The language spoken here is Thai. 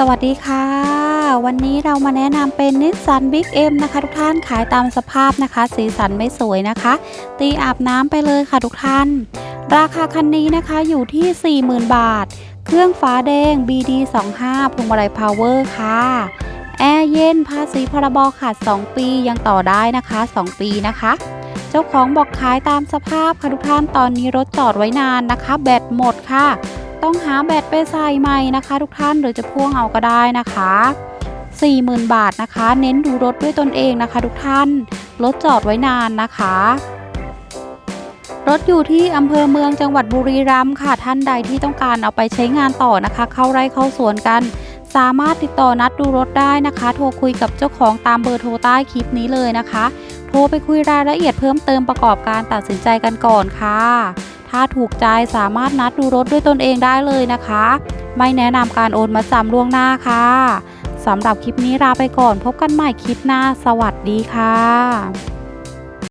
สวัสดีค่ะ วันนี้เรามาแนะนำเป็นนิสสันบิ๊กเอ็มนะคะ ทุกท่านขายตามสภาพนะคะ สีสันไม่สวยนะคะ ตีอาบน้ำไปเลยค่ะทุกท่าน ราคาคันนี้นะคะอยู่ที่ 40,000 บาท เครื่องฟ้าแดง BD 25 พวงมาลัยพาวเวอร์ค่ะ แอร์เย็นภาษีพรบขาด 2 ปียังต่อได้นะคะ 2 ปีนะคะ เจ้าของบอกขายตามสภาพค่ะทุกท่านตอนนี้รถจอดไว้นานนะคะ แบตหมดค่ะ ต้องหาแบตไปใส่ใหม่นะคะ ทุกท่านหรือจะพ่วงเอาก็ได้นะคะ 40,000 บาทนะคะ เน้นดูรถด้วยตนเองนะคะ ทุกท่านรถจอดไว้นานนะคะ รถอยู่ที่อำเภอเมืองจังหวัดบุรีรัมย์ค่ะท่านใดที่ต้องการเอาไปใช้งานต่อนะคะ เข้าไร่เข้าสวนกัน สามารถติดต่อนัดดูรถได้นะคะ โทรคุยกับเจ้าของตามเบอร์โทรใต้คลิปนี้เลยนะคะ รไปคุยรายละเอียดเพิ่มเติมประกอบการตัดสินใจกันก่อนค่ะ ถ้าถูกใจสามารถนัดดูรถด้วยตนเองได้เลยนะคะ ไม่แนะนำการโอนมาจำล่วงหน้าค่ะสำหรับคลิปนี้ลาไปก่อนพบกันใหม่คลิปหน้า สวัสดีค่ะ